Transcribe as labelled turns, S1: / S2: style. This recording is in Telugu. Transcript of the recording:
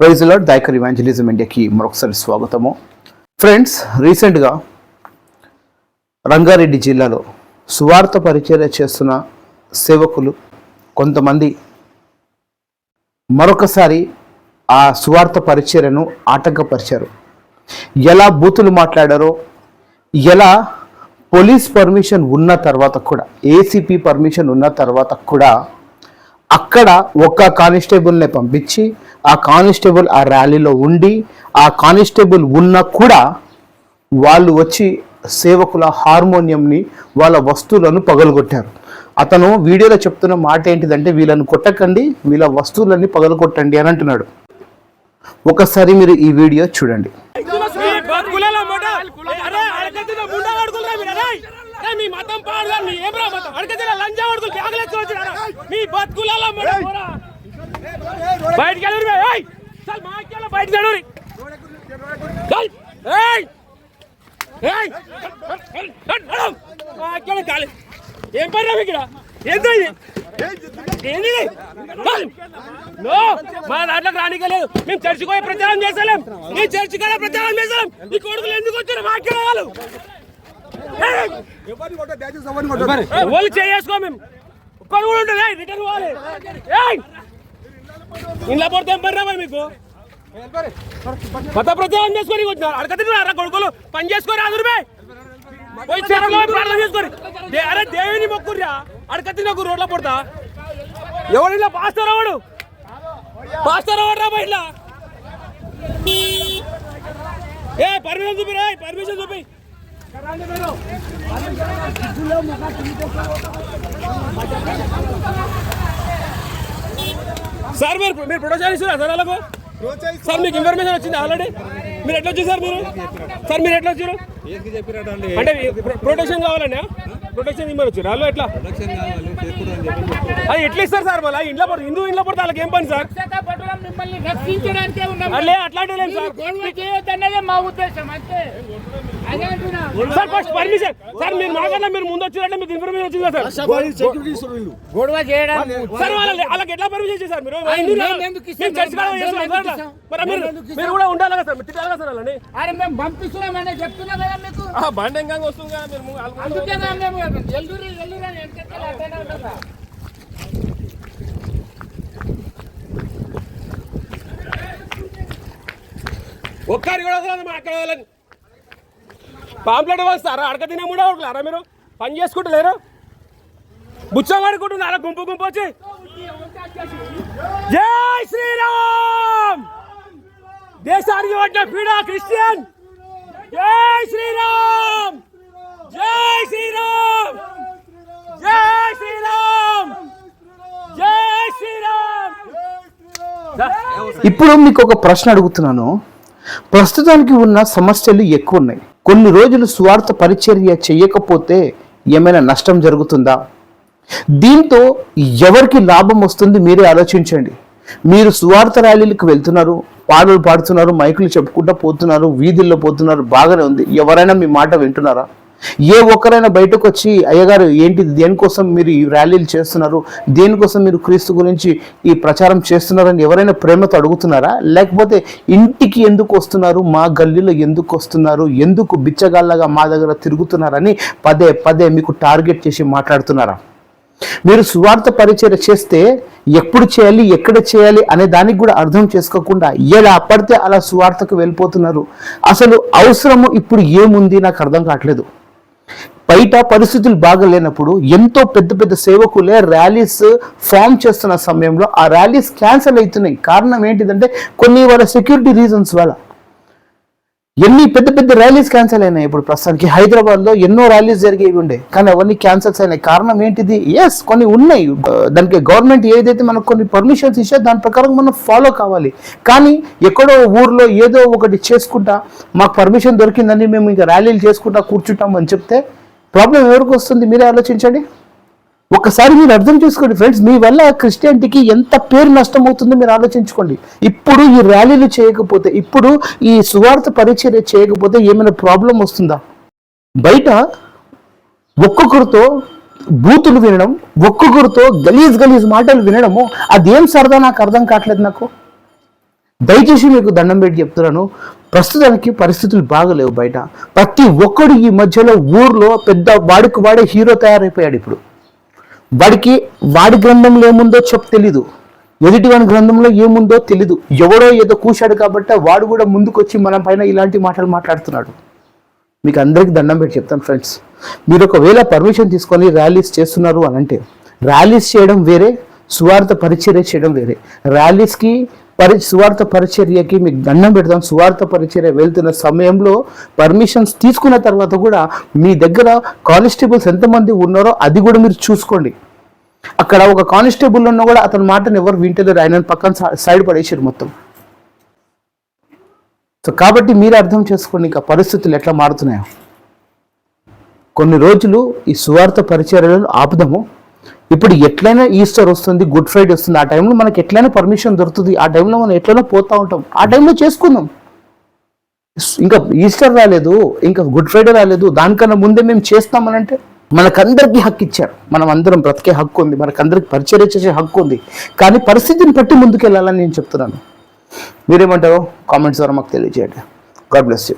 S1: ప్రైజ్ లాడ్ దాయకర్ ఇవాంజలిజం ఇండియాకి మరొకసారి స్వాగతము. ఫ్రెండ్స్ రీసెంట్గా రంగారెడ్డి జిల్లాలో సువార్త పరిచర్య చేస్తున్న సేవకులు కొంతమంది మరొకసారి ఆ సువార్త పరిచర్యను ఆటంకపరిచారు. ఎలా బూతులు మాట్లాడారో ఎలా పోలీస్ పర్మిషన్ ఉన్న తర్వాత కూడా ఏసీపీ పర్మిషన్ ఉన్న తర్వాత కూడా అక్కడ ఒక్క కానిస్టేబుల్ని పంపించి ఆ కానిస్టేబుల్ ఆ ర్యాలీలో ఉండి ఆ కానిస్టేబుల్ ఉన్నా కూడా వాళ్ళు వచ్చి సేవకుల హార్మోనియంని వాళ్ళ వస్తువులను పగలగొట్టారు అతను వీడియోలో చెప్తున్న మాట ఏంటిదంటే వీళ్ళని కొట్టకండి వీళ్ళ వస్తువులన్నీ పగలగొట్టండి అని అంటున్నాడు ఒకసారి మీరు ఈ వీడియో చూడండి
S2: మీ మీ మతం పాడుగా మీ ఏబ్రా మతం? అడగతిన లంజా అడుగులు బ్యాగులేసి వచ్చినారా మీ బతుకులలో మొట పోరా? బయటికి వెళ్ళరు ఏయ్! చల్ మా బయటికి వెళ్ళరు చల్ ఏయ్! ఏయ్! మా అక్కల కాలి. ఏం పని రా ఇక్కడ? ఏంది. నో! మా దాంట్లోకి రానికే లేదు మేము చర్చికి పోయి ప్రచారం చేసలేం ఈ చర్చి కదా ప్రచారం చేసలేం ఈ కొడుకులు ఎందుకు వచ్చారు వాక్యం వాళ్ళు! వాళ్ళు చేసుకో మేము. ఒక్కడు కూడా ఉంటుంది రిటర్న్ పోవాలి. ఏయ్! ఇంట్లో పడితే రావాలి మీకు? మత ప్రచారం చేసుకొని వచ్చినారు అడగతిన్నారా కొడుకులు? పని చేసుకొని అదురుమే పోయి చెరలో ప్రార్థన చేసుకొని. దే- అరే దేవుని మొక్కుర్రా అడగతినకు రోడ్ల పడతా? ఎవడు ఇలా పాస్టర్ ఎవడు? పాస్టర్ ఎవడరా బయట ఏ పర్మిషన్ చూపి రా పర్మిషన్ చూపి. సార్ మీరు మీరు ప్రొడక్షన్ ఇస్తున్నా సార్ అలాగో సార్ మీకు ఇన్ఫర్మేషన్ వచ్చింది ఆల్రెడీ మీరు ఎట్లా వచ్చారు సార్ మీరు? సార్ మీరు ఎట్లా వచ్చారు? అంటే ప్రొటెక్షన్ కావాలండి ప్రొటెక్షన్ ఇమ్మని వచ్చారు. వాళ్ళు ఎట్లా? అది ఎట్లా ఇస్తారు సార్ మళ్ళీ? ఇంట్లో పడుతుంది హిందూ ఇంట్లో పడితే వాళ్ళకి ఏం పని సార్?
S3: మిమ్మల్ని రక్షించడానికే ఉన్నాం.
S2: అట్లే అట్లాంటివి లేదు సార్?
S3: గొడవ చేయొద్దన్నదే మా ఉద్దేశం అంతే.
S2: సార్ ఫస్ట్ పర్మిషన్ సార్ మీరు మాకన్నా మీరు ముందు వచ్చారంటే మీకు ఇన్ఫర్మేషన్ వచ్చింది సార్?
S3: గొడవ చేయడానికి
S2: సార్ వాళ్ళ వాళ్ళకి ఎట్లా పర్మిషన్ మీరు?
S3: మేము
S2: చర్చి? మరి కూడా ఉండాలి కదా సార్ మీరు తిట్టాలి కదా సార్ వాళ్ళని?
S3: అరే మేము పంపిస్తున్నామనే చెప్తున్నా కదా మీకు.
S2: ఆ, బండి ఇంకా వస్తుంది కదా మీరు
S3: అందుకే మేము ఎల్లురి ఎల్లురి అని
S2: ఒక్కరి కూడా వదలదు మా అక్కడ వాళ్ళని. పాంప్లెట్ వస్తారా అడక తినే కూడా అడగలారా మీరు? పని చేసుకుంటలేరు? బుచ్చమాడుకుంటున్నారా గుంపు గుంపు వచ్చి? జై శ్రీరామ్! దేశానికి పడ్డ పీడా క్రిస్టియన్? జై శ్రీరామ్! జై శ్రీరామ్! జై శ్రీరామ్! జై శ్రీరామ్!
S1: ఇప్పుడు మీకు ఒక ప్రశ్న అడుగుతున్నాను. ప్రస్తుతానికి ఉన్న సమస్యలు ఎక్కువ ఉన్నాయి. కొన్ని రోజులు స్వార్థ పరిచర్య చేయకపోతే ఏమైనా నష్టం జరుగుతుందా? దీంతో ఎవరికి లాభం వస్తుంది మీరే ఆలోచించండి. మీరు స్వార్థ ర్యాలీలకు వెళ్తున్నారు పాటలు పాడుతున్నారు మైకులు చెప్పుకుంటూ పోతున్నారు వీధుల్లో పోతున్నారు బాగానే ఉంది. ఎవరైనా మీ మాట వింటున్నారా? ఏ ఒక్కరైనా బయటకు వచ్చి అయ్యగారు ఏంటి దేనికోసం మీరు ఈ ర్యాలీలు చేస్తున్నారు? దేనికోసం మీరు క్రీస్తు గురించి ఈ ప్రచారం చేస్తున్నారని ఎవరైనా ప్రేమతో అడుగుతున్నారా? లేకపోతే ఇంటికి ఎందుకు వస్తున్నారు? మా గల్లీలో ఎందుకు వస్తున్నారు? ఎందుకు బిచ్చగాళ్ళగా మా దగ్గర తిరుగుతున్నారని పదే పదే మీకు టార్గెట్ చేసి మాట్లాడుతున్నారా? మీరు సువార్త పరిచయం చేస్తే ఎప్పుడు చేయాలి ఎక్కడ చేయాలి అనే దానికి కూడా అర్థం చేసుకోకుండా ఎలా పడితే అలా సువార్తకు వెళ్ళిపోతున్నారు. అసలు అవసరము ఇప్పుడు ఏముంది నాకు అర్థం కావట్లేదు. బయట పరిస్థితులు బాగలేనప్పుడు ఎంతో పెద్ద పెద్ద సేవకులే ర్యాలీస్ ఫామ్ చేస్తున్న సమయంలో ఆ ర్యాలీస్ క్యాన్సిల్ అవుతున్నాయి. కారణం ఏంటిదంటే కొన్ని వాళ్ళ సెక్యూరిటీ రీజన్స్ వల్ల. ఎన్ని పెద్ద పెద్ద ర్యాలీస్ క్యాన్సిల్ అయినాయి. ఇప్పుడు ప్రస్తుతానికి హైదరాబాద్లో ఎన్నో ర్యాలీస్ జరిగేవి ఉండే. కానీ అవన్నీ క్యాన్సిల్స్ అయినాయి. కారణం ఏంటిది? ఎస్ కొన్ని ఉన్నాయి. దానికి గవర్నమెంట్ ఏదైతే మనకు కొన్ని పర్మిషన్స్ ఇచ్చే దాని ప్రకారం మనం ఫాలో కావాలి. కానీ ఎక్కడో ఊర్లో ఏదో ఒకటి చేసుకుంటా మాకు పర్మిషన్ దొరికిందని మేము ఇంకా ర్యాలీలు చేసుకుంటా కూర్చుంటాం అని చెప్తే ప్రాబ్లం ఎవరికి వస్తుంది? మీరే ఆలోచించండి. ఒకసారి మీరు అర్థం చేసుకోండి ఫ్రెండ్స్ మీ వల్ల క్రిస్టియానిటీకి ఎంత పేరు నష్టం అవుతుందో మీరు ఆలోచించుకోండి. ఇప్పుడు ఈ ర్యాలీలు చేయకపోతే ఇప్పుడు ఈ సువార్త పరిచర్య చేయకపోతే ఏమైనా ప్రాబ్లం వస్తుందా? బయట ఒక్కొక్కరితో బూతులు వినడం ఒక్కొక్కరితో గలీజ్ గలీజ్ మాటలు వినడము అదేం సరదా? నాకు అర్థం కావట్లేదు నాకు. దయచేసి మీకు దండం పెట్టి చెప్తున్నాను. ప్రస్తుతానికి పరిస్థితులు బాగలేవు బయట. ప్రతి ఒక్కడు ఈ మధ్యలో ఊర్లో పెద్ద వాడికి వాడే హీరో తయారైపోయాడు ఇప్పుడు. వాడికి వాడి గ్రంథంలో ఏముందో చెప్పు తెలీదు. ఎదుటి వాడి గ్రంథంలో ఏముందో తెలీదు. ఎవడో ఏదో కూశాడు కాబట్టి వాడు కూడా ముందుకొచ్చి మన పైన ఇలాంటి మాటలు మాట్లాడుతున్నాడు. మీకు అందరికీ దండం పెట్టి చెప్తాను ఫ్రెండ్స్. మీరు ఒకవేళ పర్మిషన్ తీసుకొని ర్యాలీస్ చేస్తున్నారు అని అంటే ర్యాలీస్ చేయడం వేరే స్వార్థ పరిచర్య చేయడం వేరే. ర్యాలీస్కి పరి సువార్త పరిచర్యకి మీకు దండం పెడతాం. సువార్త పరిచర్య వెళ్తున్న సమయంలో పర్మిషన్స్ తీసుకున్న తర్వాత కూడా మీ దగ్గర కానిస్టేబుల్స్ ఎంతమంది ఉన్నారో అది కూడా మీరు చూసుకోండి. అక్కడ ఒక కానిస్టేబుల్ ఉన్నా కూడా అతని మాటను ఎవరు వింటలేరు. ఆయన పక్కన సై- సైడ్ పడేసారు మొత్తం. సో కాబట్టి మీరు అర్థం చేసుకోండి ఇంకా పరిస్థితులు ఎట్లా మారుతున్నాయో. కొన్ని రోజులు ఈ సువార్త పరిచర్యలను ఆపుదాము. ఇప్పుడు ఎట్లయినా ఈస్టర్ వస్తుంది గుడ్ ఫ్రైడే వస్తుంది ఆ టైంలో మనకి ఎట్లయినా పర్మిషన్ దొరుకుతుంది. ఆ టైంలో మనం ఎట్లైనా పోతా ఉంటాం. ఆ టైంలో చేసుకుందాం. ఇంకా ఈస్టర్ రాలేదు ఇంకా గుడ్ ఫ్రైడే రాలేదు దానికన్నా ముందే మేము చేస్తామనంటే మనకందరికీ హక్కు ఇచ్చారు. మనం అందరం బ్రతికే హక్కు ఉంది మనకందరికి పరిచయం చేసే హక్కు ఉంది. కానీ పరిస్థితిని బట్టి ముందుకెళ్ళాలని నేను చెప్తున్నాను. మీరేమంటారో కామెంట్స్ ద్వారా మాకు తెలియజేయండి. God bless you